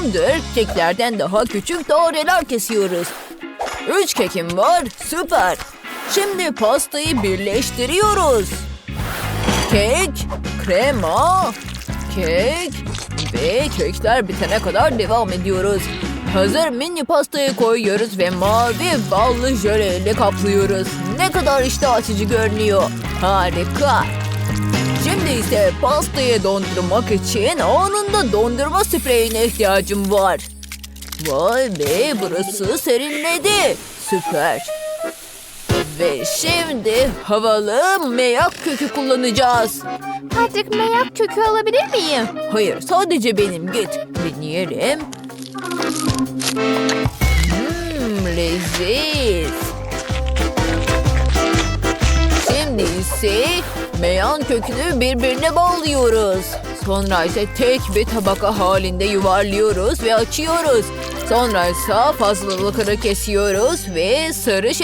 Tamamdır. Keklerden daha küçük daireler kesiyoruz. Üç kekim var. Süper. Şimdi pastayı birleştiriyoruz. Kek, krema, kek ve kekler bitene kadar devam ediyoruz. Hazır mini pastayı koyuyoruz ve mavi ballı jöleyle kaplıyoruz. Ne kadar iştah açıcı görünüyor. Harika. Şimdi ise pastayı dondurmak için anında dondurma spreyine ihtiyacım var. Vay be burası serinledi. Süper. Ve şimdi havalı meyak kökü kullanacağız. Patrick meyak kökü alabilir miyim? Hayır sadece benim git. Deneyelim. Hmm, leziz. İse meyan kökünü birbirine bağlıyoruz. Sonra ise tek bir tabaka halinde yuvarlıyoruz ve açıyoruz. Sonra ise fazlalıkları kesiyoruz ve sarı